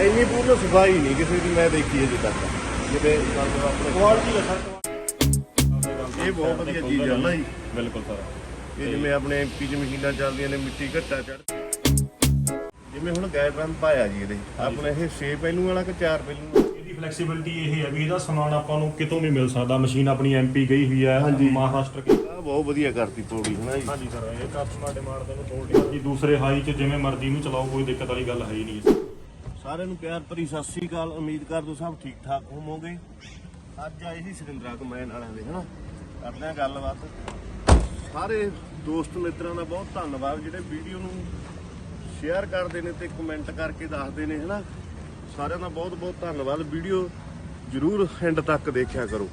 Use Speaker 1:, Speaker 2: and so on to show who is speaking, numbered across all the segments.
Speaker 1: ਇੰਨੀ ਪੂਰੀ ਸਫ਼ਾਈ ਨਹੀਂ ਕਿਸੇ ਦੀ ਮੈਂ ਦੇਖੀ ਅਜੇ ਤੱਕ। ਜਿਵੇਂ
Speaker 2: ਕੁਆਲਿਟੀ ਹੈ ਸਰ।
Speaker 1: ਇਹ ਬਹੁਤ ਵਧੀਆ ਚੀਜ਼ ਆ ਨਾ ਜੀ।
Speaker 2: ਬਿਲਕੁਲ ਸਰ।
Speaker 1: ਇਹ ਜਿਵੇਂ ਆਪਣੇ ਚ ਮਸ਼ੀਨਾਂ ਚੱਲਦੀਆਂ ਨੇ ਮਿੱਟੀ ਘੱਟਾ ਚੜ ਜਿਵੇਂ ਹੁਣ ਪੰਪ ਪਾਇਆ ਜੀ ਇਹਦੇ ਆਪਣੇ ਇਹ 6 ਪਹਿਲੂ ਵਾਲਾ ਕਿ 4 ਪਹਿਲੂ
Speaker 2: ਇਹਦੀ ਫਲੈਕਸੀਬਿਲਟੀ ਇਹ ਹੈ ਵੀ ਇਹਦਾ ਸਮਾਨ ਆਪਾਂ ਨੂੰ ਕਿਤੋਂ ਵੀ ਮਿਲ ਸਕਦਾ। ਮਸ਼ੀਨ ਆਪਣੀ ਐਮਪੀ ਗਈ ਹੋਈ ਹੈ। ਮਹਾਰਾਸ਼ਟਰ ਕੀ
Speaker 1: ਬਹੁਤ ਵਧੀਆ ਕਰਤੀ ਪੌੜੀ ਹੈ ਨਾ ਜੀ।
Speaker 2: ਹਾਂਜੀ ਸਰ ਇਹ ਕਸਟਮਰ ਡਿਮਾਂਡ ਦੇ ਨੂੰ ਜੀ ਦੂਸਰੇ ਹਾਈ 'ਚ ਜਿਵੇਂ ਮਰਜ਼ੀ ਨੂੰ ਚਲਾਓ ਕੋਈ ਦਿੱਕਤ ਵਾਲੀ ਗੱਲ ਹੈ ਹੀ ਨਹੀਂ।
Speaker 1: ਸਾਰਿਆਂ ਨੂੰ ਪਿਆਰ ਭਰੀ ਸਤਿ ਸ੍ਰੀ ਅਕਾਲ। ਉਮੀਦ ਕਰਦੋ ਸਭ ਠੀਕ ਠਾਕ ਹੋਵੋਗੇ। ਅੱਜ ਆਏ ਸੀ ਸੁਰਿੰਦਰਾ ਕਮੈਨ ਵਾਲਿਆਂ ਦੇ ਹਨਾ? ਕਰਦੇ ਹਾਂ ਗੱਲਬਾਤ। ਸਾਰੇ ਦੋਸਤ ਮਿੱਤਰਾਂ ਦਾ ਬਹੁਤ ਧੰਨਵਾਦ, ਜਿਹੜੇ ਵੀਡੀਓ ਨੂੰ ਸ਼ੇਅਰ ਕਰਦੇ ਨੇ ਤੇ ਕਮੈਂਟ ਕਰਕੇ ਦੱਸਦੇ ਨੇ, ਹਨਾ? ਸਾਰਿਆਂ ਦਾ ਬਹੁਤ ਬਹੁਤ ਧੰਨਵਾਦ। ਵੀਡੀਓ ਜਰੂਰ ਐਂਡ ਤੱਕ ਦੇਖਿਆ ਕਰੋ।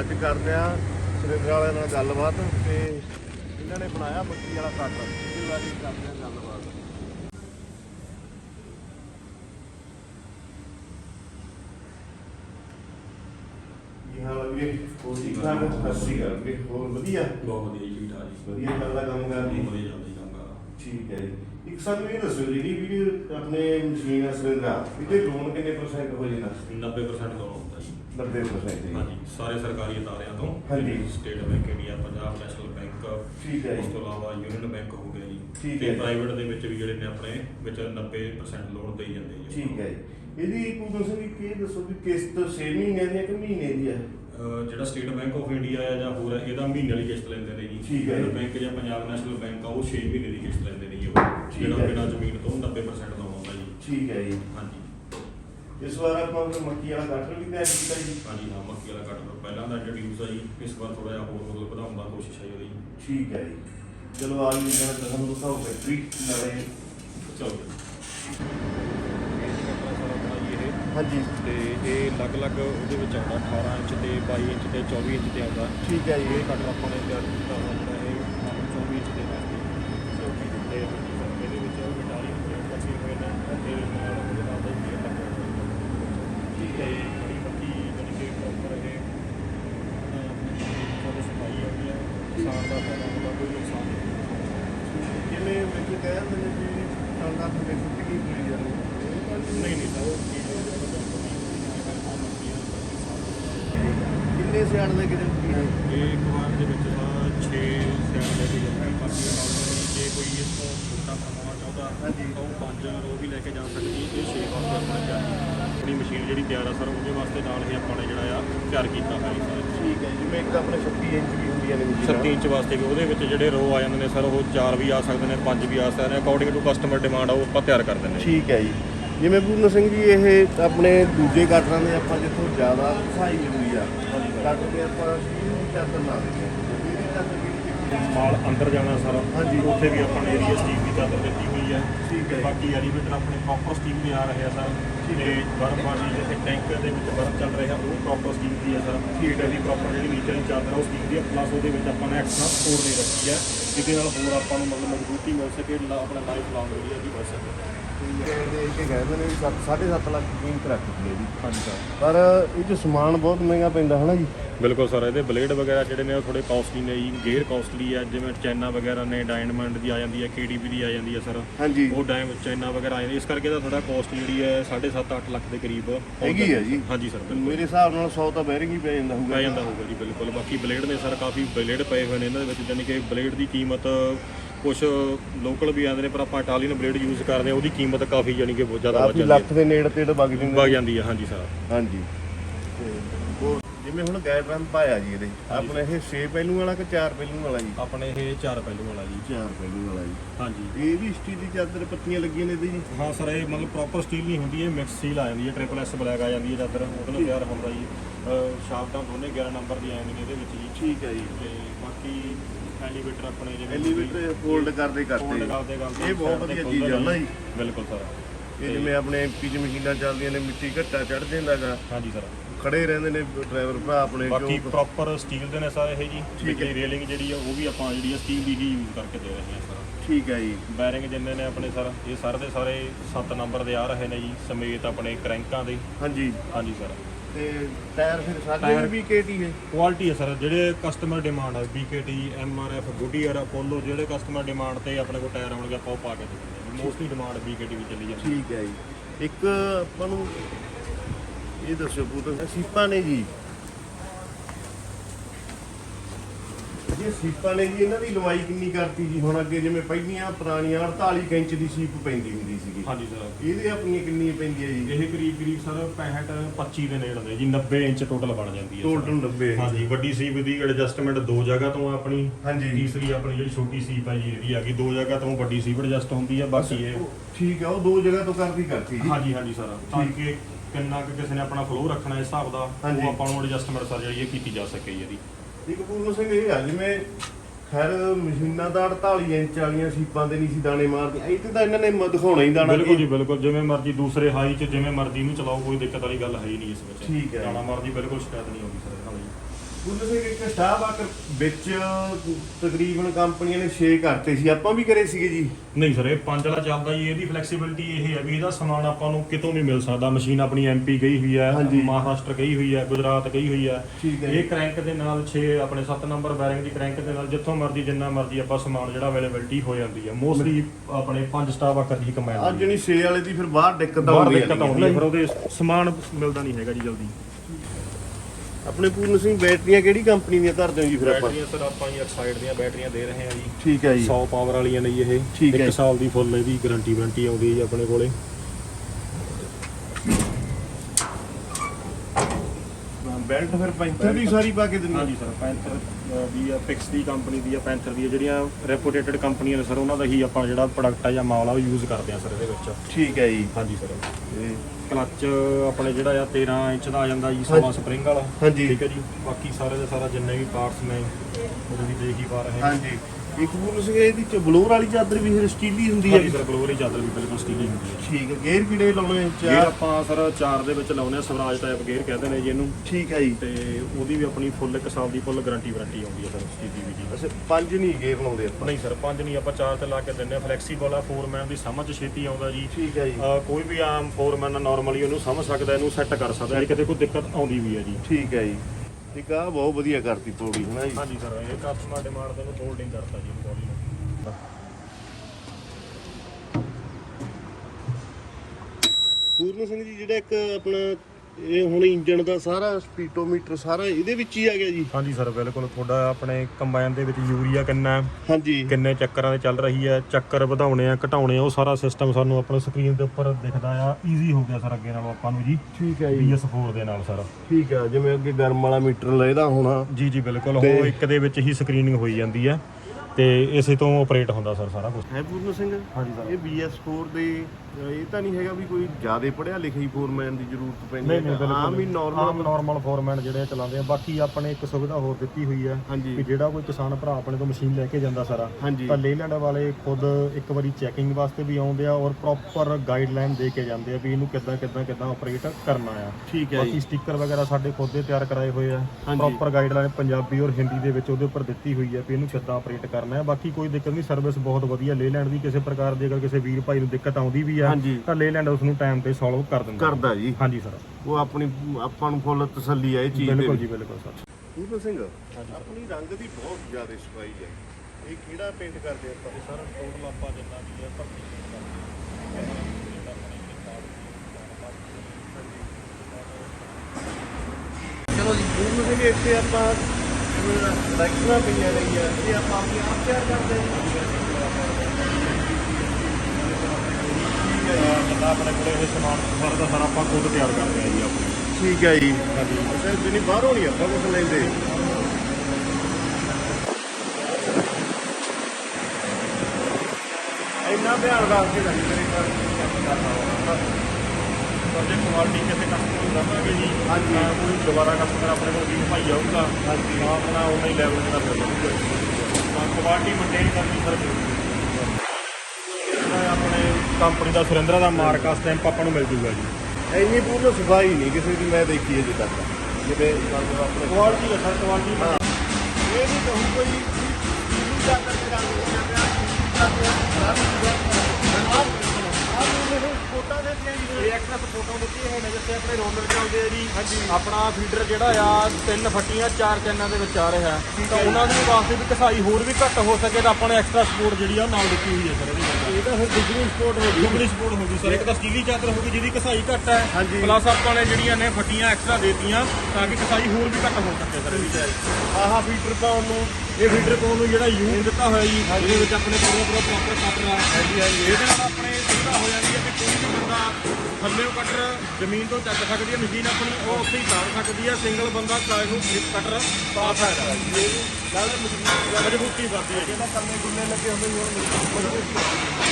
Speaker 1: ਅੱਜ ਕਰਦੇ ਆ ਸੁਰਿੰਦਰਾ ਵਾਲਿਆਂ ਨਾਲ ਗੱਲਬਾਤ ਤੇ ਇਹਨਾਂ ਨੇ ਬਣਾਇਆ ਮੱਕੀ ਵਾਲਾ ਕੱਟ ਇਹਦੇ ਬਾਰੇ ਕਰਦੇ ਆ ਗੱਲਬਾਤ। ਜੀ ਵਧੀਆ ਹੋਰ ਠੀਕ ਠਾਕ? ਅਕਾਲ ਜੀ ਹੋਰ ਵਧੀਆ?
Speaker 3: ਬਹੁਤ ਵਧੀਆ ਜੀ ਠੀਕ ਠਾਕ ਜੀ।
Speaker 1: ਵਧੀਆ ਚੱਲਦਾ ਕੰਮ ਕਰ
Speaker 3: ਬਹੁਤ ਵਧੀਆ ਚੱਲਦਾ ਜੀ ਕੰਮ ਕਾਰ
Speaker 1: ਠੀਕ ਹੈ ਜੀ। ਇੱਕ ਸਾਨੂੰ ਇਹ ਦੱਸੋ ਜਿਹੜੀ ਵੀਡੀਓ ਆਪਣੇ ਮਸ਼ੀਨ ਆ ਸਿਲੰਡਰ ਇਹਦੇ ਲੋਨ ਕਿੰਨੇ ਪਰਸੈਂਟ ਹੋ ਜਾਂਦਾ?
Speaker 3: 90% ਲੋਨ ਹੁੰਦਾ ਜੀ।
Speaker 1: 90% ਜੀ।
Speaker 3: ਹਾਂਜੀ ਸਾਰੇ ਸਰਕਾਰੀ ਅਦਾਰਿਆਂ ਤੋਂ।
Speaker 1: ਹਾਂਜੀ।
Speaker 3: State Bank India Punjab National Bank
Speaker 1: ਠੀਕ ਹੈ ਜੀ।
Speaker 3: ਉਸ ਤੋਂ ਇਲਾਵਾ ਯੂਨੀਅਨ ਬੈਂਕ ਹੋ ਗਿਆ ਜੀ।
Speaker 1: ਠੀਕ ਹੈ।
Speaker 3: ਪ੍ਰਾਈਵੇਟ ਦੇ ਵਿੱਚ ਵੀ ਜਿਹੜੇ ਨੇ ਆਪਣੇ ਵਿੱਚ 90% ਲੋਨ ਦੇਈ ਜਾਂਦੇ ਜੀ।
Speaker 1: ਠੀਕ ਹੈ ਜੀ। ਇਹਦੀ ਪੂਰਨ ਸਿੰਘ ਜੀ ਕੀ ਦੱਸੋ ਵੀ ਕਿਸ਼ਤ 6 ਮਹੀਨਿਆਂ ਦੀ ਹੈ ਕਿ ਮਹੀਨੇ ਦੀ ਹੈ?
Speaker 3: ਅਹ ਜਿਹੜਾ ਸਟੇਟ ਬੈਂਕ ਆਫ ਇੰਡੀਆ ਹੈ ਜਾਂ ਹੋਰ ਹੈ ਇਹਦਾ ਮਹੀਨੇ ਵਾਲੀ ਕਿਸ਼ਤ ਲੈਂਦੇ ਨੇ ਜੀ।
Speaker 1: ਠੀਕ ਹੈ
Speaker 3: ਬੈਂਕ ਜਾਂ ਪੰਜਾਬ ਨੈਸ਼ਨਲ ਬੈਂਕ ਆ ਉਹ 6 ਮਹੀਨੇ ਦੀ ਕਿਸ਼ਤ ਲੈਂਦੇ ਨੇ ਜੀ ਉਹ।
Speaker 1: ਠੀਕ
Speaker 3: ਜਿਹੜਾ
Speaker 1: ਹੈ।
Speaker 3: ਬਿਨਾਂ ਜ਼ਮੀਨ ਤੋਂ 90% ਲੋਨ ਆਉਂਦਾ ਜੀ।
Speaker 1: ਠੀਕ ਹੈ ਜੀ।
Speaker 3: ਹਾਂਜੀ।
Speaker 1: ਇਸ ਵਾਰ ਆਪਾਂ ਉਹ ਮੱਕੀ ਵਾਲਾ ਕੱਟਰ ਵੀ ਤਿਆਰ ਕੀਤਾ ਜੀ।
Speaker 3: ਹਾਂਜੀ ਹਾਂ ਮੱਕੀ ਵਾਲਾ ਕੱਟ ਪਹਿਲਾਂ ਦਾ ਇੰਟਰੋਡਿਊਸ ਆ ਜੀ। ਇਸ ਵਾਰ ਥੋੜਾ ਜਿਹਾ ਹੋਰ ਮਤਲਬ ਵਧਾਉਣ ਦਾ ਕੋਸ਼ਿਸ਼ ਹੈ ਜੀ ਉਹਦੀ।
Speaker 1: ਠੀਕ ਹੈ ਜੀ। ਚਲੋ ਆ ਜੀ ਜਰਾ ਤੁਹਾਨੂੰ ਦਿਖਾਓ ਫੈਕਟਰੀ ਨਾਲੇ
Speaker 3: ਚਲੋ।
Speaker 1: ਹਾਂਜੀ।
Speaker 2: ਤੇ ਇਹ ਅਲੱਗ-ਅਲੱਗ ਉਹਦੇ ਵਿੱਚ ਆਉਂਦਾ 18 ਇੰਚ ਤੇ 22 ਇੰਚ ਤੇ 24 ਇੰਚ ਤੇ ਆਉਂਦਾ।
Speaker 1: ਠੀਕ ਹੈ ਜੀ।
Speaker 2: ਇਹ ਕੱਟ ਆਪਾਂ ਨੇ ਤਿਆਰ ਕੀਤਾ ਹੋਇਆ ਇਹ ਮਤਲਬ 24 ਇੰਚ ਦੇ ਵਾਸਤੇ ਤੇ ਇਹਦੇ ਵਿੱਚ ਪੇਂਟ ਲੱਗੇ ਹੋਏ ਨੇ। ਤੇ ਨਾਲ ਉਹਦੇ ਨਾਲ ਦਾ ਹੀ ਲੱਗਾ ਠੀਕ ਹੈ ਜੀ। ਬੜੀ ਮੱਕੀ ਜਿਹੜੀ ਕਿ ਪ੍ਰੋਪਰ ਇਹ ਸਾਡੇ ਸਫ਼ਾਈ ਆਉਂਦੀ ਹੈ ਕਿਸਾਨ ਦਾ ਫਾਇਦਾ ਹੁੰਦਾ ਕੋਈ ਨੁਕਸਾਨ ਨਹੀਂ
Speaker 1: ਜਿਵੇਂ ਮੈਨੂੰ ਕਹਿ ਦਿੰਦੇ ਨੇ ਵੀ ਸਾਡਾ ਤੁਹਾਡੇ ਸੁੱਤੀ ਕੀ ਪੂਰੀ ਜਾਂਦੀ
Speaker 2: ਨਹੀਂ ਨਹੀਂ ਉਹ ਚੀਜ਼ ਉਹਦੇ ਵਿੱਚ ਮੱਕੀ
Speaker 1: ਕਿੰਨੇ ਸਿਆੜ ਦੇ ਕਿਤੇ ਕੀ ਹੈ?
Speaker 2: ਇਹ ਇੱਕ ਵਾਰ ਦੇ ਵਿੱਚ ਤਾਂ 6 ਸਿਆਣ ਲੈ ਕੇ ਜਾਂਦੇ ਬਾਕੀ ਨਾਲ ਜੇ ਕੋਈ ਇਸ ਤੋਂ ਛੋਟਾ ਬਣਾਉਣਾ ਚਾਹੁੰਦਾ
Speaker 1: ਹਾਂਜੀ।
Speaker 2: ਤਾਂ ਉਹ 5 ਰੋ ਵੀ ਲੈ ਕੇ ਜਾ ਸਕਦੀ ਹੈ। ਇਹ 6 ਵਾਸਤੇ ਆਪਣਾ ਆਪਣੀ ਮਸ਼ੀਨ ਜਿਹੜੀ ਤਿਆਰ ਆ ਸਰ ਉਹਦੇ ਵਾਸਤੇ ਨਾਲ ਹੀ ਆਪਾਂ ਨੇ ਜਿਹੜਾ ਆ ਤਿਆਰ ਕੀਤਾ ਹੋਇਆ ਜੀ ਸਾਰਾ।
Speaker 1: ਠੀਕ ਹੈ ਜਿਵੇਂ ਇੱਕ ਆਪਣੇ 36 ਇੰਚ ਵੀ ਹੁੰਦੀਆਂ ਨੇ ਮਸ਼ੀਨਾਂ।
Speaker 2: 37 ਇੰਚ ਵਾਸਤੇ ਵੀ ਉਹਦੇ ਵਿੱਚ ਜਿਹੜੇ ਰੋ ਆ ਜਾਂਦੇ ਨੇ ਸਰ ਉਹ 4 ਵੀ ਆ ਸਕਦੇ ਨੇ 5 ਵੀ ਆ ਸਕਦੇ ਨੇ। ਅਕੋਰਡਿੰਗ ਟੂ ਕਸਟਮਰ ਡਿਮਾਂਡ ਆ ਉਹ ਆਪਾਂ ਤਿਆਰ ਕਰ ਦਿੰਦੇ ਹਾਂ।
Speaker 1: ਠੀਕ ਹੈ ਜੀ। ਜਿਵੇਂ ਪੂਰਨ ਸਿੰਘ ਜੀ ਇਹ ਆਪਣੇ ਦੂਜੇ ਕਟਰਾਂ ਦੇ ਆਪਾਂ ਜਿੱਥੋਂ ਜ਼ਿਆਦਾ ਸਹਾਈ ਮਿਲਦੀ ਆ ਕੱਟ ਕੇ ਆਪਾਂ ਚਾਦਰ ਲਾ ਦਿੰਦੇ ਵੀ
Speaker 2: ਮਾਲ ਅੰਦਰ ਜਾਣਾ ਸਰ।
Speaker 1: ਹਾਂਜੀ।
Speaker 2: ਉੱਥੇ ਵੀ ਆਪਾਂ ਨੇ ਏਰੀਆ ਸਟੀਮ ਦੀ ਚਾਦਰ ਦਿੱਤੀ ਹੋਈ ਹੈ
Speaker 1: ਠੀਕ ਹੈ।
Speaker 2: ਬਾਕੀ ਐਲੀਵੇਟਰ ਆਪਣੇ ਪ੍ਰੋਪਰ ਸਟੀਮ ਦੇ ਆ ਰਹੇ ਆ ਸਰ। ਤੇ ਬਰਫਬਾਰੀ ਜਿੱਥੇ ਟੈਂਕ ਦੇ ਵਿੱਚ ਬਰਫ ਚੱਲ ਰਿਹਾ ਉਹ ਪ੍ਰੋਪਰ ਸਟੀਮ ਦੀ ਹੈ ਸਰ। ਠੀਕ ਹੈ। ਜੀ ਪ੍ਰੋਪਰ ਜਿਹੜੀ ਨੀਚੇ ਦੀ ਚਾਦਰ ਉਹ ਸਟੀਮ ਦੀ ਹੈ ਪਲੱਸ ਉਹਦੇ ਵਿੱਚ ਆਪਾਂ ਨੇ ਐਕਸਟਰਾ ਸਪੋਰਟ ਦੇ ਰੱਖੀ ਹੈ ਜਿਹਦੇ ਨਾਲ ਹੋਰ ਆਪਾਂ ਨੂੰ ਮਤਲਬ ਮਜ਼ਬੂਤੀ ਮਿਲ ਸਕੇ ਆਪਣਾ ਲਾਈਫ ਲੌਂਗ ਜਿਹੜੀ ਹੈ ਜੀ ਬਚ ਸਕੇ।
Speaker 1: ਦੇ ਕੇ ਕਹਿੰਦੇ ਨੇ 7.5 ਲੱਖ ਕੀਮਤ ਰੱਖੀ ਹੈ ਜੀ
Speaker 2: ਹਾਂਜੀ ਸਰ
Speaker 1: ਪਰ ਇਹ ਚ ਸਮਾਨ ਬਹੁਤ ਮਹਿੰਗਾ ਪੈਂਦਾ ਹਨਾ ਜੀ
Speaker 2: ਬਿਲਕੁਲ ਸਰ ਇਹਦੇ ਬਲੇਡ ਵਗੈਰਾ ਜਿਹੜੇ ਨੇ ਉਹ ਥੋੜੇ ਕਾਸਟਲੀ ਨੇ ਜੀ ਗੇਅਰ ਕਾਸਟਲੀ ਹੈ ਜਿਵੇਂ ਚੈਨਾ ਵਗੈਰਾ ਨੇ ਡਾਇਮੰਡ ਦੀ ਆ ਜਾਂਦੀ ਹੈ ਕੇਡੀਬੀ ਦੀ ਆ ਜਾਂਦੀ ਹੈ ਸਰ।
Speaker 1: ਹਾਂਜੀ।
Speaker 2: ਉਹ ਡਾਇਮ ਚੈਨਾ ਵਗੈਰਾ ਆ ਜਾਂਦੀ ਇਸ ਕਰਕੇ ਤਾਂ ਥੋੜਾ ਕਾਸਟ ਜਿਹੜੀ ਹੈ 7.5 8 ਲੱਖ ਦੇ ਕਰੀਬ
Speaker 1: ਹੈਗੀ ਹੈ ਜੀ।
Speaker 2: ਹਾਂਜੀ ਸਰ ਬਿਲਕੁਲ।
Speaker 1: ਮੇਰੇ ਹਿਸਾਬ ਨਾਲ 100 ਤਾਂ ਬੈਰਿੰਗ ਹੀ ਪੈ ਜਾਂਦਾ ਹੋਊਗਾ
Speaker 2: ਪੈ ਜਾਂਦਾ ਹੋਊਗਾ ਜੀ ਬਿਲਕੁਲ। ਬਾਕੀ ਬਲੇਡ ਨੇ ਸਰ ਕਾਫੀ ਬਲੇਡ ਪਏ ਹੋਏ ਨੇ ਇਹਨਾਂ ਦੇ ਵਿੱਚ ਜਾਨੀ ਕਿ ਬਲੇਡ ਦੀ ਕੀਮਤ ਕੁਝ ਲੋਕਲ ਵੀ ਆਉਂਦੇ ਨੇ ਪਰ ਆਪਾਂ ਇਟਾਲੀਅਨ ਬਲੇਡ ਯੂਜ਼ ਕਰਦੇ ਆ ਉਹਦੀ ਕੀਮਤ ਕਾਫੀ ਜਾਨੀ ਕਿ ਬਹੁਤ ਜ਼ਿਆਦਾ ਵੱਧ
Speaker 1: ਕਾਫੀ
Speaker 2: ਜਾਂਦੀ
Speaker 1: ਲੱਖ ਦੇ ਨੇੜੇ ਤੇੜੇ ਵਗ ਜਾਂਦੇ
Speaker 2: ਵਗ ਜਾਂਦੀ ਹੈ ਹਾਂਜੀ ਸਰ
Speaker 1: ਹਾਂਜੀ। ਤੇ ਹੋਰ ਜਿਵੇਂ ਹੁਣ ਗੈਰ ਪੰਪ ਪਾਇਆ ਜੀ ਇਹਦੇ ਆਪਣੇ ਇਹ 6 ਪਹਿਲੂ ਵਾਲਾ ਕਿ 4 ਪਹਿਲੂ ਵਾਲਾ ਜੀ?
Speaker 2: ਆਪਣੇ ਇਹ ਚਾਰ ਪਹਿਲੂ ਵਾਲਾ ਜੀ।
Speaker 1: 4 ਪਹਿਲੂ ਵਾਲਾ ਜੀ।
Speaker 2: ਹਾਂਜੀ।
Speaker 1: ਇਹ ਵੀ ਸਟੀਲ ਦੀ ਚਾਦਰ ਪੱਤੀਆਂ ਲੱਗੀਆਂ ਨੇ ਇਹਦੇ ਜੀ?
Speaker 2: ਹਾਂ ਸਰ ਇਹ ਮਤਲਬ ਪ੍ਰੋਪਰ ਸਟੀਲ ਨਹੀਂ ਹੁੰਦੀ ਇਹ ਮਿਕਸ ਸਟੀਲ ਆ ਜਾਂਦੀ ਹੈ ਟ੍ਰਿਪਲ ਐਸ ਬਲੈਕ ਆ ਜਾਂਦੀ ਹੈ ਚਾਦਰ ਉਹਦੇ ਨਾਲ ਤਿਆਰ ਹੁੰਦਾ ਜੀ। ਸ਼ਾਫਟਾਂ ਦੋਨੇ 11 ਨੰਬਰ ਦੀ ਆ ਜਾਂਦੀਆਂ ਨੇ ਇਹਦੇ ਵਿੱਚ ਜੀ।
Speaker 1: ਠੀਕ ਹੈ ਜੀ।
Speaker 2: ਤੇ ਬਾਕੀ ਐਲੀਵੇਟਰ ਆਪਣੇ ਜਿਵੇਂ
Speaker 1: ਐਲੀਵੇਟਰ ਫੋਲਡ ਕਰਦੇ
Speaker 2: Fold
Speaker 1: ਕਰਦੇ ਇਹ ਬਹੁਤ ਵਧੀਆ ਚੀਜ਼ ਆ ਨਾ ਜੀ।
Speaker 2: ਬਿਲਕੁਲ ਸਰ।
Speaker 1: ਇਹ ਜਿਵੇਂ ਆਪਣੇ ਚ ਮਸ਼ੀਨਾਂ ਚੱਲਦੀਆਂ ਨੇ ਮਿੱਟੀ ਘੱਟਾ ਚੜ ਜਾਂਦਾਗਾ
Speaker 2: ਹਾਂਜੀ ਸਰ।
Speaker 1: ਖੜੇ ਰਹਿੰਦੇ ਨੇ ਡਰਾਈਵਰ ਭਰਾ ਆਪਣੇ
Speaker 2: ਬਾਕੀ
Speaker 1: ਜੋ
Speaker 2: ਪ੍ਰੋਪਰ ਸਟੀਲ ਦੇ ਨੇ ਸਰ ਇਹ ਜੀ।
Speaker 1: ਠੀਕ ਹੈ।
Speaker 2: ਰੇਲਿੰਗ ਜਿਹੜੀ ਆ ਉਹ ਵੀ ਆਪਾਂ ਜਿਹੜੀ ਸਟੀਲ ਦੀ ਹੀ ਯੂਜ਼ ਕਰਕੇ ਦੇ ਰਹੇ ਹਾਂ ਸਰ।
Speaker 1: ਠੀਕ ਹੈ ਜੀ।
Speaker 2: ਬੈਰਿੰਗ ਜਿੰਨੇ ਨੇ ਆਪਣੇ ਸਰ ਇਹ ਸਾਰੇ ਦੇ ਸਾਰੇ 7 ਨੰਬਰ ਦੇ ਆ ਰਹੇ ਨੇ ਜੀ ਸਮੇਤ ਆਪਣੇ ਕ੍ਰੈਂਕਾਂ ਦੇ।
Speaker 1: ਹਾਂਜੀ।
Speaker 2: ਹਾਂਜੀ ਸਰ।
Speaker 1: ਤੇ ਟਾਇਰ ਫਿਰ ਸਾਰੇ
Speaker 2: ਟਾਇਰ-
Speaker 1: ਵੀ ਕੇਟੀ ਹੈ
Speaker 2: ਕੁਆਲਿਟੀ ਹੈ ਸਰ ਜਿਹੜੇ ਕਸਟਮਰ ਡਿਮਾਂਡ ਹੈ BKT MRF ਗੁੱਡੀਅਰ ਅਪੋਲੋ ਜਿਹੜੇ ਕਸਟਮਰ ਡਿਮਾਂਡ ਤੇ ਆਪਣੇ ਕੋਲ ਟਾਇਰ ਆਉਣਗੇ ਆਪਾਂ ਉਹ ਪਾ ਕੇ ਦੇ ਦਿੰਦੇ ਹਾਂ। ਮੋਸਟਲੀ ਡਿਮਾਂਡ BKT ਵੀ ਚੱਲੀ ਜਾਂਦੀ
Speaker 1: ਠੀਕ ਹੈ ਜੀ। ਇੱਕ ਆਪਾਂ ਨੂੰ ਇਹ ਦੱਸੋ ਪੂਤ ਸੀਪਾਂ ਨੇ ਜੀ ਇਹ ਸੀਪਾਂ ਨੇ ਜੀ ਇਹਨਾਂ ਦੀ ਲੰਬਾਈ ਕਿੰਨੀ ਕਰਤੀ ਜੀ? ਹੁਣ ਅੱਗੇ ਜਿਵੇਂ ਪਹਿਲੀਆਂ ਪੁਰਾਣੀਆਂ 48 ਕੁ ਇੰਚ ਦੀ ਸੀਪ ਪੈਂਦੀ ਹੁੰਦੀ ਸੀਗੀ।
Speaker 2: ਹਾਂਜੀ ਸਰ।
Speaker 1: ਇਹਦੇ ਆਪਣੀਆਂ ਕਿੰਨੀਆਂ ਪੈਂਦੀਆਂ ਜੀ?
Speaker 2: ਇਹ ਕਰੀਬ ਕਰੀਬ ਸਰ 65 25 ਦੇ ਨੇੜੇ ਦੇ ਜੀ 90 ਇੰਚ ਟੋਟਲ ਬਣ ਜਾਂਦੀ ਹੈ।
Speaker 1: ਟੋਟਲ 90
Speaker 2: ਹਾਂਜੀ ਵੱਡੀ ਸੀਪ ਦੀ ਐਡਜਸਟਮੈਂਟ ਦੋ ਜਗ੍ਹਾ ਤੋਂ ਆ ਆਪਣੀ।
Speaker 1: ਹਾਂਜੀ।
Speaker 2: ਤੀਸਰੀ ਆਪਣੀ ਜਿਹੜੀ ਛੋਟੀ ਸੀਪ ਹੈ ਜੀ ਇਹਦੀ ਆ ਗਈ। ਦੋ ਜਗ੍ਹਾ ਤੋਂ ਵੱਡੀ ਸੀਪ ਐਡਜਸਟ ਹੁੰਦੀ ਹੈ ਬਾਕੀ ਇਹ
Speaker 1: ਠੀਕ ਆ ਉਹ ਦੋ ਜਗ੍ਹਾ ਤੋਂ ਕਰਦੀ ਕਰਤੀ ਜੀ।
Speaker 2: ਹਾਂਜੀ ਹਾਂਜੀ ਸਰ। ਤਾਂ ਕਿ ਕਿੰਨਾ ਕੁ ਕਿਸੇ ਨੇ ਆਪਣਾ ਫਲੋ ਰੱਖਣਾ ਇਸ ਹਿਸਾਬ ਦਾ
Speaker 1: ਹਾਂਜੀ।
Speaker 2: ਉਹ ਆਪਾਂ ਨੂੰ ਐਡਜਸਟਮੈਂਟ ਸਰ ਜਿਹੜੀ ਇਹ ਕੀਤੀ ਜਾ ਸਕੇ ਜੀ ਇਹਦੀ।
Speaker 1: ਇੱਕ ਪੂਰਨ ਸਿੰਘ ਇਹ ਆ ਜਿਵੇਂ ਖੈਰ ਮਸ਼ੀਨਾਂ ਦਾ 48 ਇੰਚ ਵਾਲੀਆਂ ਸੀਪਾਂ ਦੇ ਨਹੀਂ ਸੀ ਦਾਣੇ ਮਾਰਦੀਆਂ ਇਹ ਤੇ ਤਾਂ ਇਹਨਾਂ ਨੇ ਮ- ਦਿਖਾਉਣਾ ਹੀ ਦਾਣਾ
Speaker 2: ਬਿਲਕੁਲ ਜੀ ਬਿਲਕੁਲ। ਜਿਵੇਂ ਮਰਜ਼ੀ ਦੂਸਰੇ ਹਾਈ 'ਚ ਜਿਵੇਂ ਮਰਜ਼ੀ ਨੂੰ ਚਲਾਓ ਕੋਈ ਦਿੱਕਤ ਵਾਲੀ ਗੱਲ ਹੈ ਹੀ ਨਹੀਂ ਇਸ ਵਿੱਚ।
Speaker 1: ਠੀਕ ਹੈ।
Speaker 2: ਜਾਣਾ ਮਰਜ਼ੀ ਬਿਲਕੁਲ ਸ਼ਿਕਾਇਤ ਨਹੀਂ ਹੋਊਗੀ ਸਰ।
Speaker 1: ਪੂਰਨ ਸਿੰਘ ਇੱਕ ਸਟਾਫ ਆ ਵਿੱਚ ਤਕਰੀਬਨ ਕੰਪਨੀਆਂ ਨੇ 6 ਕਰਤੇ ਸੀ। ਆਪਾਂ ਵੀ ਕਰੇ ਸੀਗੇ ਜੀ?
Speaker 2: ਨਹੀਂ ਸਰ ਇਹ ਪੰਜ ਵਾਲਾ ਚੱਲਦਾ ਜੀ। ਇਹਦੀ ਫਲੈਕਸੀਬਿਲਿਟੀ ਇਹ ਹੈ ਵੀ ਇਹਦਾ ਸਮਾਨ ਆਪਾਂ ਨੂੰ ਕਿਤੋਂ ਵੀ ਮਿਲ ਸਕਦਾ। ਮਸ਼ੀਨ ਆਪਣੀ ਐਮਪੀ ਗਈ ਹੋਈ ਹੈ
Speaker 1: ਹਾਂਜੀ।
Speaker 2: ਮਹਾਰਾਸ਼ਟਰ ਗਈ ਹੋਈ ਹੈ ਗੁਜਰਾਤ ਗਈ ਹੋਈ ਹੈ।
Speaker 1: ਠੀਕ ਹੈ।
Speaker 2: ਇਹ ਕ੍ਰੈਂਕ ਦੇ ਨਾਲ 6 ਆਪਣੇ 7 ਨੰਬਰ ਬੈਰਿੰਗ ਦੀ ਕ੍ਰੈਂਕ ਦੇ ਨਾਲ ਜਿੱਥੋਂ ਮਰਜ਼ੀ ਜਿੰਨਾ ਮਰਜ਼ੀ ਆਪਾਂ ਸਮਾਨ ਜਿਹੜਾ ਅਵੇਲੇਬਿਲਟੀ ਹੋ ਜਾਂਦੀ ਹੈ। ਮੋਸਟਲੀ ਆਪਣੇ 5 ਸਟਾਰ ਵਾਕਰ ਦੀ ਕਮਾਂਡ
Speaker 1: ਅੱਜ ਜਣੀ 6 ਵਾਲੇ ਦੀ ਫਿਰ ਬਾਹਰ ਦਿੱਕਤ
Speaker 2: ਬਾਹਰ
Speaker 1: ਆਉਂਦੀ
Speaker 2: ਦਿੱਕਤ ਆਉਂਦੀ ਹੈ ਫਿਰ ਉਹਦੇ ਸਮਾਨ ਮਿਲਦਾ ਨਹੀਂ ਹੈਗਾ ਜੀ ਜਲਦੀ।
Speaker 1: ਆਪਣੇ ਪੂਰਨ ਸਿੰਘ ਬੈਟਰੀਆਂ ਕਿਹੜੀ ਕੰਪਨੀ ਦੀਆਂ ਧਰਦੇ ਹੋ ਜੀ ਫਿਰ ਆਪਾਂ?
Speaker 2: ਬੈਟਰੀਆਂ ਸਰ ਆਪਾਂ ਜੀ ਐਕਸਾਈਡ ਦੀਆਂ ਬੈਟਰੀਆਂ ਦੇ ਰਹੇ ਹਾਂ ਜੀ।
Speaker 1: ਠੀਕ ਹੈ ਜੀ।
Speaker 2: 100 ਪਾਵਰ ਵਾਲੀਆਂ ਨੇ ਜੀ ਇਹ।
Speaker 1: ਠੀਕ ਹੈ
Speaker 2: ਇੱਕ
Speaker 1: ਜੀ।
Speaker 2: ਸਾਲ ਦੀ ਫੁੱਲ ਇਹਦੀ ਗਾਰੰਟੀ ਵਾਰੰਟੀ ਆਉਂਦੀ ਹੈ ਜੀ ਆਪਣੇ ਕੋਲੇ।
Speaker 1: ਬੈਲਟ ਫਿਰ ਪੈਂਥਰ ਦੀ ਸਾਰੀ ਪਾ ਕੇ ਦਿੰਦੇ
Speaker 2: ਹਾਂਜੀ ਸਰ ਪੈਂਥਰ ਦੀ ਆ ਫਿਕਸ ਦੀ ਕੰਪਨੀ ਦੀ ਆ ਪੈਂਥਰ ਦੀ ਆ ਜਿਹੜੀਆਂ ਰੈਪੂਟੇਟਡ ਕੰਪਨੀਆਂ ਨੇ ਸਰ ਉਹਨਾਂ ਦਾ ਹੀ ਆਪਾਂ ਜਿਹੜਾ ਪ੍ਰੋਡਕਟ ਆ ਜਾਂ ਮਾਲ ਆ ਉਹ ਯੂਜ਼ ਕਰਦੇ ਆ ਸਰ ਇਹਦੇ ਵਿੱਚ।
Speaker 1: ਠੀਕ ਹੈ ਜੀ।
Speaker 2: ਹਾਂਜੀ ਸਰ।
Speaker 1: ਇਹ
Speaker 2: ਕਲੱਚ ਆਪਣੇ ਜਿਹੜਾ ਆ 13 ਇੰਚ ਦਾ ਆ ਜਾਂਦਾ ਜੀ ਸਵਾ ਸਪਰਿੰਗ ਵਾਲਾ।
Speaker 1: ਹਾਂਜੀ।
Speaker 2: ਠੀਕ ਹੈ ਜੀ? ਬਾਕੀ ਸਾਰੇ ਦੇ ਸਾਰਾ ਜਿੰਨੇ ਵੀ ਪਾਰਟਸ ਨੇ ਉਹ ਵੀ ਦੇਖ ਹੀ ਪਾ ਰਹੇ ਹਾਂ।
Speaker 1: ਹਾਂਜੀ। ਇੱਕ ਪੂਰਨ ਸਿੰਘ ਇਹਦੀ ਚ ਬਲੋਰ ਵਾਲੀ ਚਾਦਰ ਵੀ ਫਿਰ ਸਟੀਲੀ ਹੁੰਦੀ ਹੈ
Speaker 2: ਸਰ ਗਲੋਰੀ ਚਾਦਰ ਵੀ ਬਿਲਕੁਲ ਸਟੀਲੀ ਹੁੰਦੀ ਹੈ
Speaker 1: ਠੀਕ ਹੈ ਗੇਅਰ ਕਿਹੜੇ ਲਾਉਣੇ
Speaker 2: ਗੇਅਰ
Speaker 1: ਚਾਰ
Speaker 2: ਆਪਾਂ ਸਰ ਚਾਰ ਦੇ ਵਿੱਚ ਲਾਉਨੇ ਆ ਸਵਰਾਜ ਟਾਈਪ ਗੇਅਰ ਕਹਿੰਦੇ ਨੇ ਜੀ ਇਹਨੂੰ।
Speaker 1: ਠੀਕ ਹੈ ਜੀ।
Speaker 2: ਤੇ ਉਹਦੀ ਵੀ ਆਪਣੀ ਫੁੱਲ ਇੱਕ ਸਾਲ ਦੀ ਫੁੱਲ ਗਾਰੰਟੀ ਵਾਰੰਟੀ ਆਉਂਦੀ ਹੈ ਸਰ ਉਸ ਚੀਜ਼ ਦੀ ਵੀ ਜੀ।
Speaker 1: ਅੱਛਾ ਪੰਜ ਨਹੀਂ ਗੇਅਰ ਲਾਉਂਦੇ ਆਪਾਂ।
Speaker 2: ਨਹੀਂ ਸਰ ਪੰਜ ਨਹੀਂ ਆਪਾਂ ਚਾਰ ਤੇ ਲਾ ਕੇ ਦਿੰਨੇ ਆ। ਫਲੈਕਸੀਬਲ ਆ ਫੋਰਮੈਨ ਦੀ ਸਮਝ ਛੇਤੀ ਆਉਂਦਾ ਜੀ।
Speaker 1: ਠੀਕ ਹੈ ਜੀ।
Speaker 2: ਅਹ ਕੋਈ ਵੀ ਆਮ ਫੋਰਮੈਨ ਨਾਰਮਲੀ ਉਹਨੂੰ ਸਮਝ ਸਕਦਾ ਇਹਨੂੰ ਸੈੱਟ ਕਰ ਸਕਦਾ ਜੇ ਕਿਤੇ ਕੋਈ ਦਿੱਕਤ ਆਉਂਦੀ ਵੀ ਹੈ ਜੀ।
Speaker 1: ਠੀਕ ਹੈ ਜੀ। ਠੀਕ ਆ ਬਹੁਤ ਵਧੀਆ ਕਰਤੀ ਪੌੜੀ ਹੈ ਨਾ ਜੀ?
Speaker 2: ਹਾਂਜੀ ਸਰ ਇਹ ਕਸਟਮਰ ਡਿਮਾਂਡ ਉਹਨੂੰ ਹੋਲਡਿੰਗ ਕਰਤਾ ਜੀ ਨੂੰ।
Speaker 1: ਪੂਰਨ ਸਿੰਘ ਜੀ ਜਿਹੜਾ ਇੱਕ ਆਪਣਾ ਇਹ ਹੁਣ ਇੰਜਨ ਦਾ ਸਾਰਾ ਸਪੀਡੋਮੀਟਰ ਸਾਰਾ ਇਹਦੇ ਵਿੱਚ ਹੀ ਆ ਗਿਆ ਜੀ।
Speaker 2: ਹਾਂਜੀ ਸਰ ਬਿਲਕੁਲ ਤੁਹਾਡਾ ਆਪਣੇ ਕੰਬਾਈਨ ਦੇ ਵਿੱਚ ਯੂਰੀਆ ਕਿੰਨਾ ਹੈ,
Speaker 1: ਹਾਂਜੀ।
Speaker 2: ਕਿੰਨੇ ਚੱਕਰਾਂ ਦੇ ਚੱਲ ਰਹੀ ਹੈ ਚੱਕਰ ਵਧਾਉਣੇ ਆ ਘਟਾਉਣੇ ਆ ਉਹ ਸਾਰਾ ਸਿਸਟਮ ਸਾਨੂੰ ਆਪਣਾ ਸਕਰੀਨ ਦੇ ਉੱਪਰ ਦਿਖਦਾ ਆ। ਈਜ਼ੀ ਹੋ ਗਿਆ ਸਰ ਅੱਗੇ ਨਾਲੋਂ ਆਪਾਂ ਨੂੰ ਜੀ।
Speaker 1: ਠੀਕ ਹੈ
Speaker 2: BS4 ਦੇ ਨਾਲ ਸਰ।
Speaker 1: ਠੀਕ ਆ ਜਿਵੇਂ ਅੱਗੇ ਗਰਮ ਵਾਲਾ ਮੀਟਰ ਲੈਦਾ ਹੋਣਾ।
Speaker 2: ਜੀ ਜੀ ਬਿਲਕੁਲ।
Speaker 1: ਤੇ-
Speaker 2: ਉਹ ਇੱਕ ਦੇ ਵਿੱਚ ਹੀ ਸਕਰੀਨਿੰਗ ਹੋਈ ਜਾਂਦੀ ਹੈ। ਤੇ ਇਸੇ ਤੋਂ ਆਪਰੇਟ ਹੁੰਦਾ ਸਰ ਸਾਰਾ ਕੁਝ
Speaker 1: ਹੈ ਪੂਰਨ ਸਿੰਘ?
Speaker 2: ਹਾਂਜੀ ਸਰ।
Speaker 1: ਇਹ BS4 ਦੇ ਇਹ ਤਾਂ ਨਹੀਂ ਹੈਗਾ ਵੀ ਕੋਈ ਜ਼ਿਆਦਾ ਪੜਿਆ ਲਿਖਿਆ ਹੀ ਫੋਰਮੈਨ ਦੀ ਜ਼ਰੂਰਤ ਪੈਂਦੀ
Speaker 2: ਨਹੀਂ ਨਹੀਂ ਬਿਲਕੁਲ
Speaker 1: ਆਮ ਹੀ ਨਾਰਮਲ
Speaker 2: ਨਾਰਮਲ ਫਾਰਮੈਟ ਜਿਹੜੇ ਆ ਚਲਾਉਂਦੇ ਆ। ਬਾਕੀ ਆਪਣੇ ਇੱਕ ਸੁਵਿਧਾ ਹੋਰ ਦਿੱਤੀ ਹੋਈ ਹੈ
Speaker 1: ਹਾਂਜੀ।
Speaker 2: ਕਿ ਜਿਹੜਾ ਕੋਈ ਕਿਸਾਨ ਭਰਾ ਆਪਣੇ ਤੋਂ ਮਸ਼ੀਨ ਲੈ ਕੇ ਜਾਂਦਾ ਸਾਰਾ
Speaker 1: ਹਾਂਜੀ।
Speaker 2: ਤਾਂ ਲੇਲੈਂਡ ਵਾਲੇ ਖੁਦ ਇੱਕ ਵਾਰੀ ਚੈਕਿੰਗ ਵਾਸਤੇ ਵੀ ਆਉਂਦੇ ਆ ਔਰ ਪ੍ਰੋਪਰ ਗਾਈਡਲਾਈਨ ਦੇ ਕੇ ਜਾਂਦੇ ਆ ਵੀ ਇਹਨੂੰ ਕਿੱਦਾਂ ਕਿੱਦਾਂ ਕਿੱਦਾਂ ਆਪਰੇਟ ਕਰਨਾ ਆ।
Speaker 1: ਠੀਕ ਹੈ
Speaker 2: ਬਾਕੀ ਸਟicker ਵਗੈਰਾ ਸਾਡੇ ਖੁਦ ਦੇ ਤਿਆਰ ਕਰਾਏ ਹੋਏ ਆ।
Speaker 1: ਹਾਂਜੀ।
Speaker 2: ਪ੍ਰੋਪਰ ਗਾਈਡਲਾਈਨ ਪੰਜਾਬੀ ਔਰ ਹਿੰਦੀ ਦੇ ਵਿੱਚ ਉਹਦੇ ਉੱਪਰ ਦਿੱਤੀ ਹੋਈ ਹੈ ਵੀ ਇਹਨੂੰ ਕਿੱਦਾਂ ਆਪਰੇਟ ਕਰਨਾ ਹੈ ਬਾਕੀ ਕੋਈ ਦਿੱਕਤ ਨਹੀਂ ਸਰਵਿਸ ਬਹੁਤ ਵਧੀਆ। ਲੇਲੈਂਡ ਦੀ ਕਿਸੇ ਪ੍ਰਕਾਰ ਦੀ ਅਗਰ ਕਿਸੇ ਵੀਰ ਭਾਈ ਨੂੰ ਦਿੱਕਤ ਆਉਂਦੀ ਵੀ ਆ
Speaker 1: ਹਾਂਜੀ।
Speaker 2: ਤਾਂ ਲੇਲੈਂਡ ਉਸ ਨੂੰ ਟਾਈਮ ਤੇ ਸੋਲਵ ਕਰ ਦਿੰਦਾ।
Speaker 1: ਕਰਦਾ ਜੀ।
Speaker 2: ਹਾਂਜੀ ਸਰ
Speaker 1: ਉਹ ਆਪਣੀ ਆਪਾਂ ਨੂੰ ਫੁੱਲ ਤਸੱਲੀ ਆ ਇਹ ਚੀਜ਼ ਦੇ
Speaker 2: ਬਿਲਕੁਲ ਜੀ ਬਿਲਕੁਲ ਸਰ
Speaker 1: ਪੂਰਨ ਸਿੰਘ ਆਪਣੀ ਰੰਗ ਦੀ ਬਹੁਤ ਜ਼ਿਆਦਾ ਸਫ਼ਾਈ ਹੈ। ਇਹ ਕਿਹੜਾ ਪੇਂਟ ਕਰਦੇ ਆਪਾਂ?
Speaker 2: ਸਰ ਟੋਟਲ ਆਪਾਂ ਜਿੰਨਾ ਵੀ ਹੈ ਭਰਤੀ
Speaker 1: ਚਲੋ ਜੀ ਪੂਰਨ ਸਿੰਘ ਇੱਥੇ ਆਪਾਂ ਲਾਈਟਾਂ ਪਈਆਂ ਰਹੀਆਂ ਇਹ ਆਪਾਂ ਆਪਣੀ ਆਪ ਤਿਆਰ ਕਰਦੇ ਹਾਂ।
Speaker 2: ਜਿੰਨਾ ਆਪਣੇ ਕੋਲੇ ਇਹ ਸਮਾਨ ਸਾਰਾ ਦਾ ਸਾਰਾ ਆਪਾਂ ਖੁਦ ਤਿਆਰ ਕਰਦੇ ਆ ਜੀ ਆਪਣੇ।
Speaker 1: ਠੀਕ ਹੈ ਜੀ।
Speaker 2: ਹਾਂਜੀ।
Speaker 1: ਅੱਛਾ ਜਿੰਨੀ ਬਾਹਰੋਂ ਨਹੀਂ ਆਪਾਂ ਕੁਝ ਲੈਂਦੇ। ਇੰਨਾ ਧਿਆਨ ਰੱਖ ਕੇ ਕਰ ਕੰਮ ਕਰਨਾ ਹੋਣਾ
Speaker 2: ਜੇ ਕੁਆਲਿਟੀ ਕਿਸੇ ਕਸਟਮਰ ਨੂੰ ਦਵਾਂਗੇ ਜੀ
Speaker 1: ਹਾਂਜੀ।
Speaker 2: ਕੋਈ ਦੁਬਾਰਾ ਕਸਟਮਰ ਆਪਣੇ ਕੋਲ ਵੀ ਭਾਈ ਆਊਗਾ
Speaker 1: ਹਾਂਜੀ।
Speaker 2: ਆਪਣਾ ਉਨਾ ਹੀ ਲੈਵਲ ਜਿਹੜਾ ਮਿਲ ਜਾਊਗਾ ਕੁਆਲਿਟੀ ਮੇਨਟੇਨ ਕਰਨੀ ਸਰ ਜ਼ਰੂਰੀ ਕੰਪਨੀ ਦਾ ਸੁਰਿੰਦਰਾ ਦਾ ਮਾਰਕ ਆ ਸਟੈਂਪ ਆਪਾਂ ਨੂੰ ਮਿਲ ਜੂਗਾ ਜੀ।
Speaker 1: ਇੰਨੀ ਪੂਰਨ ਸਫ਼ਾਈ ਨਹੀਂ ਕਿਸੇ ਦੀ ਮੈਂ ਦੇਖੀ ਅਜੇ ਤੱਕ। ਜਿਵੇਂ
Speaker 2: ਕੁਆਲਿਟੀ ਹੈ ਸਰ ਕੁਆਲਿਟੀ
Speaker 1: ਹਾਂ। ਇਹ ਨਹੀਂ ਕਹੂੰ ਕੋਈ ਇਹਨੂੰ ਜਾ ਕਰਕੇ ਰੰਗ ਹੋਇਆ ਪਿਆ ਦੇ
Speaker 2: ਹੈ ਆਪਣੇ ਫੀਡਰ ਜਿਹੜਾ ਆ ਤਿੰਨ ਫੱਟੀਆਂ ਚਾਰ ਚੈਨਾਂ ਦੇ ਵਿੱਚ ਆ ਰਿਹਾ। ਤਾਂ ਉਹਨਾਂ ਦੇ ਵਾਸਤੇ ਵੀ ਕਸਾਈ ਹੋਰ ਵੀ ਘੱਟ ਹੋ ਸਕੇ ਤਾਂ ਆਪਾਂ ਨੇ ਐਕਸਟਰਾ ਸਪੋਰਟ ਜਿਹੜੀ ਆ ਨਾਲ ਦਿੱਤੀ ਹੋਈ ਹੈ ਸਰ ਇਹਦੇ
Speaker 1: ਇਹ ਤਾਂ ਫਿਰ ਬਿਜਲੀ ਸਪੋਰਟ ਹੋ ਗਈ।
Speaker 2: ਡੁਪਲੀ ਸਪੋਰਟ ਹੋ ਗਈ ਸਰ। ਇੱਕ ਤਾਂ ਸਟੀਲੀ ਚਾਦਰ ਹੋ ਗਈ ਜਿਹਦੀ ਕਸਾਈ ਘੱਟ ਹੈ।
Speaker 1: ਹਾਂਜੀ।
Speaker 2: ਪਲੱਸ ਆਪਾਂ ਨੇ ਜਿਹੜੀਆਂ ਨੇ ਫੱਟੀਆਂ ਐਕਸਟਰਾ ਦੇਤੀਆਂ ਤਾਂ ਕਿ ਕਸਾਈ ਹੋਰ ਵੀ ਘੱਟ ਹੋ ਸਕੇ ਸਰ ਇਹਦੀ
Speaker 1: ਆਹਾ ਫੀਟਰ ਪਾਉਣ ਨੂੰ
Speaker 2: ਇਹ ਫੀਡਰ ਕੋਲ ਨੂੰ ਜਿਹੜਾ ਯੂਜ਼ ਦਿੱਤਾ ਹੋਇਆ ਜੀ ਇਹਦੇ ਵਿੱਚ ਆਪਣੇ ਪੂਰਾ ਪੂਰਾ ਪ੍ਰੋਪਰ ਕਟਰ ਆ। ਹਾਂਜੀ ਹਾਂਜੀ। ਇਹਦੇ ਨਾਲ ਆਪਣੇ ਸੁਵਿਧਾ ਹੋ ਜਾਂਦੀ ਹੈ ਕਿ ਕੋਈ ਵੀ ਬੰਦਾ ਥੱਲੇੋਂ ਕਟਰ ਜ਼ਮੀਨ ਤੋਂ ਚੱਕ ਸਕਦੀ ਹੈ ਮਸ਼ੀਨ ਆਪਣੀ ਉਹ ਉੱਥੇ ਹੀ ਤਾਰ ਸਕਦੀ ਹੈ। ਸਿੰਗਲ ਬੰਦਾ ਚਾਹੇ ਨੂੰ ਕਟਰ ਪਾ ਸਕਦਾ ਹੈ। ਮਜ਼ਬੂਤੀ ਵੱਧਦੀ ਹੈ।
Speaker 1: ਇਹਦਾ ਕੰਨੇ ਗੁੱਲੇ ਲੱਗੇ ਹੁੰਦੇ ਹੋਰ
Speaker 2: ਤਿਆਰ ਹੋ।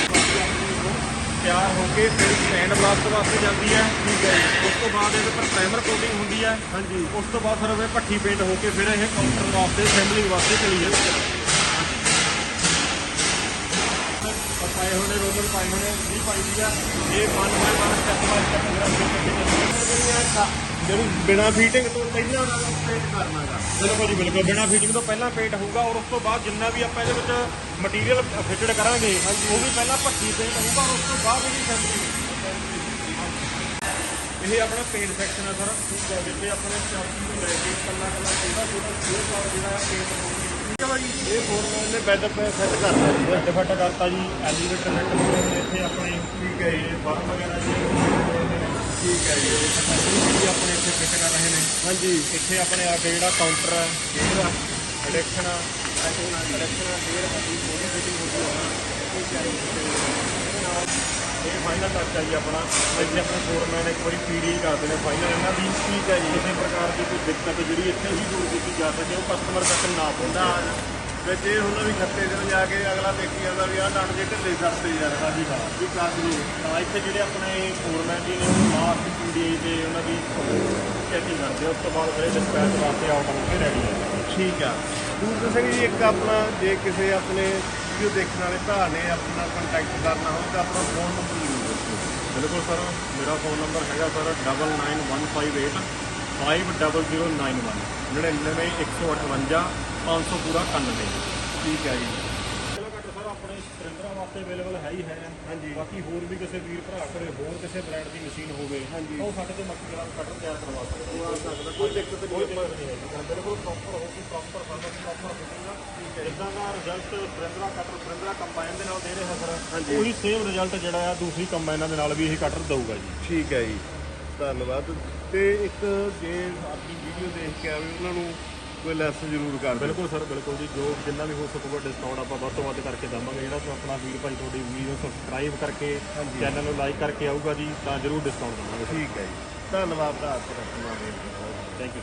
Speaker 2: ਕੇ ਫਿਰ ਸਟੈਂਡ ਬਲਾਸਟ ਵਾਸਤੇ ਜਾਂਦੀ ਹੈ। ਠੀਕ ਹੈ। ਉਸ ਤੋਂ ਬਾਅਦ ਇਹਦੇ ਪਰ ਪ੍ਰਾਈਮਰ ਕੋਟਿੰਗ ਹੁੰਦੀ ਹੈ।
Speaker 1: ਹਾਂਜੀ।
Speaker 2: ਉਸ ਤੋਂ ਬਾਅਦ ਫਿਰ ਇਹ ਭੱਠੀ ਪੇਂਟ ਹੋ ਕੇ ਫਿਰ ਇਹ ਕਾਊਂਟਰ ਵਾਸਤੇ ਅਸੈਂਬਲਿੰਗ ਵਾਸਤੇ ਚਲੀ ਜਾਂਦੀ ਹੈ ਪਾਏ ਹੋਣੇ ਰੋਲਰ ਪਾਏ ਹੋਣੇ ਵੀ ਪਾਈ ਦੀ ਆ। ਇਹ ਮਨ ਮੈਂ ਮਨ ਸਟੈਪ ਬਾਈ ਸਟੈਪ
Speaker 1: ਜਿਹੜੀ ਬਿਨਾ ਫੀਟਿੰਗ ਤੋਂ ਪਹਿਲਾਂ ਉਹਨਾਂ ਨੂੰ ਪੇਂਟ ਕਰਨਾਗਾ
Speaker 2: ਬਿਲਕੁਲ ਜੀ ਬਿਲਕੁਲ। ਬਿਨਾ ਫਿਟਿੰਗ ਤੋਂ ਪਹਿਲਾਂ ਪੇਂਟ ਹੋਊਗਾ ਔਰ ਉਸ ਤੋਂ ਬਾਅਦ ਜਿੰਨਾ ਵੀ ਆਪਾਂ ਇਹਦੇ ਵਿੱਚ ਮਟੀਰੀਅਲ ਫਿਟਡ ਕਰਾਂਗੇ, ਉਹ ਵੀ ਪਹਿਲਾਂ ਭੱਠੀ ਪੇਂਟ ਹੋਊਗਾ ਔਰ ਉਸ ਤੋਂ ਬਾਅਦ ਇਹਦੀ ਅਸੈਂਬਲਿੰਗ ਇਹ ਆਪਣਾ ਪੇਂਟ ਸੈਕਸ਼ਨ ਹੈ ਸਰ। ਠੀਕ ਹੈ, ਜਿੱਥੇ ਆਪਣੇ ਚਾਬੀ ਨੂੰ ਲੈ ਕੇ ਕੱਲਾ ਕੱਲਾ ਛੋਟਾ ਛੋਟਾ ਸਪੇਅਰ ਪਾਰਟ ਜਿਹੜਾ ਹੈ ਪੇਂਟ ਹੋਊਗਾ।
Speaker 1: ਇਹ ਫੋਰਮੈਨ ਨੇ ਬੈੱਡ ਪੇ ਸੈੱਟ ਕਰਨਾ ਜੀ।
Speaker 2: ਵੱਡੇ ਫੱਟ ਕਰਤਾ ਜੀ। ਐਲੀਵੇਟਰ ਨੈਟ ਇੱਥੇ ਆਪਣੇ ਠੀਕ ਹੈ ਜੀ। ਬਾਥ ਵਗੈਰਾ ਜੀ। ਠੀਕ ਹੈ ਜੀ। ਜਿਹੜੀ ਕਰ ਰਹੇ ਨੇ।
Speaker 1: ਹਾਂਜੀ।
Speaker 2: ਇੱਥੇ ਆਪਣੇ ਆ ਕੇ ਜਿਹੜਾ ਕਾਊਂਟਰ ਹੈ ਆ ਐਡਿਕਸ਼ਨ ਆ ਸਾਡੀ ਥੋੜੀ ਹੋ ਗਈ ਇਹ ਫਾਈਨਲ ਟੱਚ ਆ ਜੀ ਆਪਣਾ। ਇੱਥੇ ਆਪਣੇ ਫੋਰਮੈਨ ਇੱਕ ਵਾਰੀ ਪੀਡੀ ਕਰਦੇ ਨੇ ਫਾਈਨਲ ਇਹਨਾਂ ਦੀ ਠੀਕ ਹੈ ਜੀ। ਕਿਸੇ ਪ੍ਰਕਾਰ ਦੀ ਕੋਈ ਦਿੱਕਤ ਜਿਹੜੀ ਇੱਥੇ ਹੀ ਦੂਰ ਕੀਤੀ ਜਾ ਸਕੇ ਉਹ ਕਸਟਮਰ ਤੱਕ ਨਾ ਪਹੁੰਚੇ।
Speaker 1: ਵਿੱਚ ਇਹ ਹੁੰਦਾ ਵੀ ਖੱਤੇ ਜਦੋਂ ਜਾ ਕੇ ਅਗਲਾ ਦੇਖੀ ਜਾਂਦਾ ਵੀ ਆਹ ਡੰਡ ਜੇ ਢਿੱਲੇ ਸੜਦੇ ਯਾਰ
Speaker 2: ਹਾਂਜੀ ਹਾਂ
Speaker 1: ਵੀ ਕਾਸ ਨੂੰ
Speaker 2: ਤਾਂ ਇੱਥੇ ਜਿਹੜੇ ਆਪਣੇ ਫੋਰਮੈਨ ਜੀ ਨੇ ਉਹ ਲਾਸਟ ਪੀਡੀਆਈ ਤੇ ਉਹਨਾਂ ਦੀ ਚੈਕਿੰਗ ਕਰਦੇ ਆ ਉਸ ਤੋਂ ਬਾਅਦ ਫਿਰ ਡਿਸਪੈਚ ਵਾਸਤੇ ਆਊਟ ਹੋ ਕੇ ਰੈਡੀ ਹੈ
Speaker 1: ਠੀਕ ਆ। ਦੂਸਰਾ ਸਿੰਘ ਜੀ ਇੱਕ ਆਪਣਾ ਜੇ ਕਿਸੇ ਆਪਣੇ ਵੀਡੀਓ ਦੇਖਣ ਵਾਲੇ ਭਰਾ ਨੇ ਆਪਣਾ ਕੰਟੈਕਟ ਕਰਨਾ ਹੋਵੇ ਤਾਂ ਆਪਣਾ ਫੋਨ ਨੰਬਰ ਜ਼ਰੂਰ ਦੱਸੋ
Speaker 2: ਬਿਲਕੁਲ ਸਰ ਮੇਰਾ ਫੋਨ ਨੰਬਰ ਹੈਗਾ ਸਰ 99158 50091 99158 500 ਪੂਰਾ 91
Speaker 1: ਠੀਕ ਹੈ ਜੀ।
Speaker 2: ਸਰ ਆਪਣੇ ਵਾਸਤੇ ਅਵੇਲੇਬਲ ਹੈ ਹੀ ਹੈ
Speaker 1: ਹਾਂਜੀ।
Speaker 2: ਬਾਕੀ ਹੋਰ ਵੀ ਕਿਸੇ ਵੀਰ ਭਰਾ ਕੋਲੇ ਹੋਰ ਕਿਸੇ ਬ੍ਰਾਂਡ ਦੀ ਮਸ਼ੀਨ ਹੋਵੇ
Speaker 1: ਹਾਂਜੀ।
Speaker 2: ਉਹ ਸਾਡੇ ਤੋਂ ਮੱਕੀ ਵਾਲਾ ਕਟਰ ਤਿਆਰ ਕਰਵਾ ਸਕਦੇ
Speaker 1: ਆ ਸਕਦਾ ਕੋਈ ਦਿੱਕਤ ਨਹੀਂ
Speaker 2: ਹੈ। ਜੀ ਬਿਲਕੁਲ ਪ੍ਰੋਪਰ ਹੋ ਕੇ ਪ੍ਰੋਪਰ ਸਰਵਿਸ ਪ੍ਰੋਪਰ ਫਿਟਿੰਗ ਠੀਕ ਹੈ ਇਦਾਂ ਦਾ ਰਿਜ਼ਲਟ ਸਟ੍ਰਿੰਗਰਾ ਕਟਰ ਸਟ੍ਰਿੰਗਰਾ ਕੰਬਾਈਨ ਦੇ ਨਾਲ ਦੇ ਰਿਹਾ ਸਰ।
Speaker 1: ਹਾਂਜੀ।
Speaker 2: ਉਹੀ ਸੇਮ ਰਿਜ਼ਲਟ ਜਿਹੜਾ ਆ ਦੂਸਰੀ ਕੰਬਾਈਨਾਂ ਦੇ ਨਾਲ ਵੀ ਇਹ ਕਟਰ ਦਊਗਾ ਜੀ।
Speaker 1: ਠੀਕ ਹੈ ਜੀ। ਧੰਨਵਾਦ। ਤੇ ਇੱਕ ਜੇ ਆਪਣੀ ਵੀਡੀਓ ਦੇਖ ਕੇ ਆਵੇ ਉਹਨਾਂ ਨੂੰ ਕੋਈ ਲੈਸ ਜ਼ਰੂਰ ਕਰ ਦਿਓ।
Speaker 2: ਬਿਲਕੁਲ ਸਰ ਬਿਲਕੁਲ ਜੀ। ਜੋ ਜਿੰਨਾ ਵੀ ਹੋ ਸਕੂਗਾ ਡਿਸਕਾਊਂਟ ਆਪਾਂ ਵੱਧ ਤੋਂ ਵੱਧ ਕਰਕੇ ਦੇਵਾਂਗੇ। ਜਿਹੜਾ ਤੋਂ ਆਪਣਾ ਵੀਰ ਭਾਈ ਤੁਹਾਡੀ ਵੀਡੀਓ ਸਬਸਕ੍ਰਾਈਬ ਕਰਕੇ। ਚੈਨਲ ਨੂੰ ਲਾਈਕ ਕਰਕੇ ਆਊਗਾ ਜੀ ਤਾਂ ਜ਼ਰੂਰ ਡਿਸਕਾਊਂਟ ਦੇਵਾਂਗੇ
Speaker 1: ਠੀਕ ਹੈ ਜੀ। ਧੰਨਵਾਦ ਤੁਹਾਡਾ ਸਮਾਂ ਦੇਣ ਲਈ
Speaker 2: ਥੈਂਕ ਯੂ